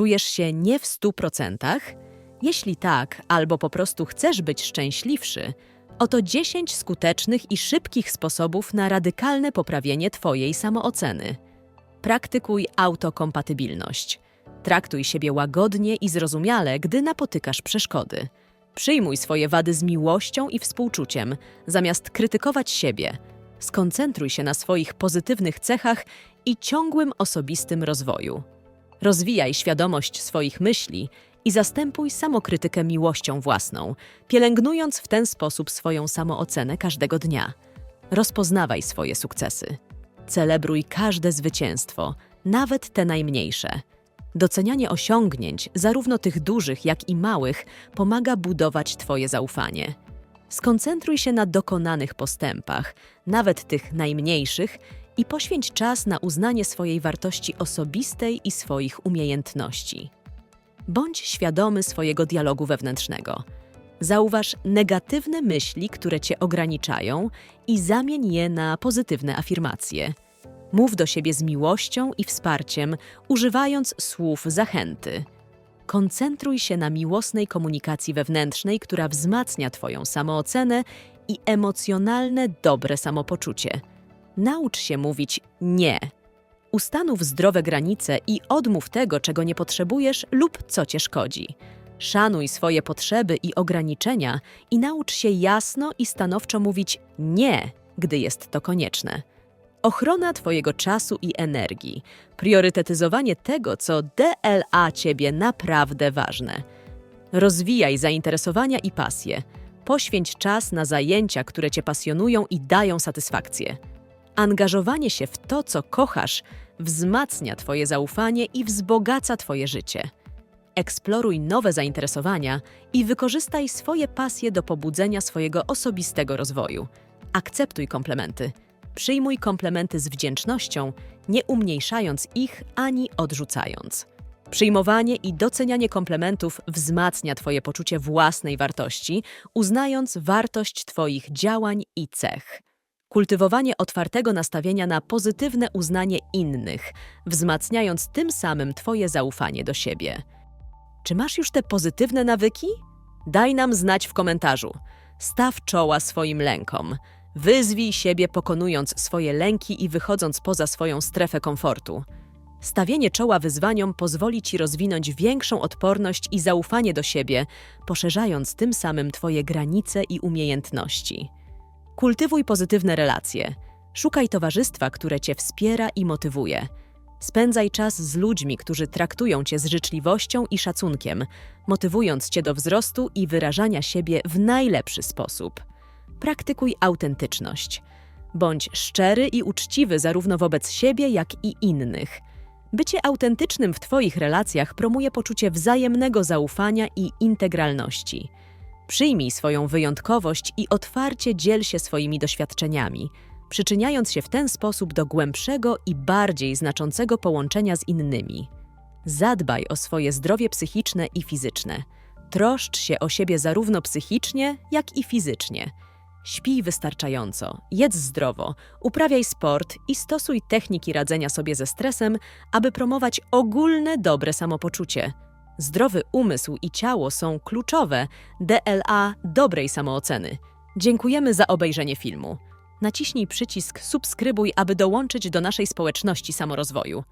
Czujesz się nie w 100%? Jeśli tak, albo po prostu chcesz być szczęśliwszy, oto 10 skutecznych i szybkich sposobów na radykalne poprawienie Twojej samooceny. Praktykuj autokompatybilność. Traktuj siebie łagodnie i zrozumiale, gdy napotykasz przeszkody. Przyjmuj swoje wady z miłością i współczuciem, zamiast krytykować siebie. Skoncentruj się na swoich pozytywnych cechach i ciągłym osobistym rozwoju. Rozwijaj świadomość swoich myśli i zastępuj samokrytykę miłością własną, pielęgnując w ten sposób swoją samoocenę każdego dnia. Rozpoznawaj swoje sukcesy. Celebruj każde zwycięstwo, nawet te najmniejsze. Docenianie osiągnięć, zarówno tych dużych, jak i małych, pomaga budować Twoje zaufanie. Skoncentruj się na dokonanych postępach, nawet tych najmniejszych, i poświęć czas na uznanie swojej wartości osobistej i swoich umiejętności. Bądź świadomy swojego dialogu wewnętrznego. Zauważ negatywne myśli, które cię ograniczają i zamień je na pozytywne afirmacje. Mów do siebie z miłością i wsparciem, używając słów zachęty. Koncentruj się na miłosnej komunikacji wewnętrznej, która wzmacnia Twoją samoocenę i emocjonalne, dobre samopoczucie. Naucz się mówić nie. Ustanów zdrowe granice i odmów tego, czego nie potrzebujesz lub co cię szkodzi. Szanuj swoje potrzeby i ograniczenia i naucz się jasno i stanowczo mówić nie, gdy jest to konieczne. Ochrona Twojego czasu i energii, priorytetyzowanie tego, co DLA Ciebie naprawdę ważne. Rozwijaj zainteresowania i pasje. Poświęć czas na zajęcia, które Cię pasjonują i dają satysfakcję. Angażowanie się w to, co kochasz, wzmacnia Twoje zaufanie i wzbogaca Twoje życie. Eksploruj nowe zainteresowania i wykorzystaj swoje pasje do pobudzenia swojego osobistego rozwoju. Akceptuj komplementy. Przyjmuj komplementy z wdzięcznością, nie umniejszając ich ani odrzucając. Przyjmowanie i docenianie komplementów wzmacnia Twoje poczucie własnej wartości, uznając wartość Twoich działań i cech. Kultywowanie otwartego nastawienia na pozytywne uznanie innych, wzmacniając tym samym Twoje zaufanie do siebie. Czy masz już te pozytywne nawyki? Daj nam znać w komentarzu. Staw czoła swoim lękom. Wyzwij siebie, pokonując swoje lęki i wychodząc poza swoją strefę komfortu. Stawienie czoła wyzwaniom pozwoli Ci rozwinąć większą odporność i zaufanie do siebie, poszerzając tym samym Twoje granice i umiejętności. Kultywuj pozytywne relacje. Szukaj towarzystwa, które Cię wspiera i motywuje. Spędzaj czas z ludźmi, którzy traktują Cię z życzliwością i szacunkiem, motywując Cię do wzrostu i wyrażania siebie w najlepszy sposób. Praktykuj autentyczność. Bądź szczery i uczciwy zarówno wobec siebie, jak i innych. Bycie autentycznym w Twoich relacjach promuje poczucie wzajemnego zaufania i integralności. Przyjmij swoją wyjątkowość i otwarcie dziel się swoimi doświadczeniami, przyczyniając się w ten sposób do głębszego i bardziej znaczącego połączenia z innymi. Zadbaj o swoje zdrowie psychiczne i fizyczne. Troszcz się o siebie zarówno psychicznie, jak i fizycznie. Śpij wystarczająco, jedz zdrowo, uprawiaj sport i stosuj techniki radzenia sobie ze stresem, aby promować ogólne dobre samopoczucie. Zdrowy umysł i ciało są kluczowe DLA dobrej samooceny. Dziękujemy za obejrzenie filmu. Naciśnij przycisk subskrybuj, aby dołączyć do naszej społeczności samorozwoju.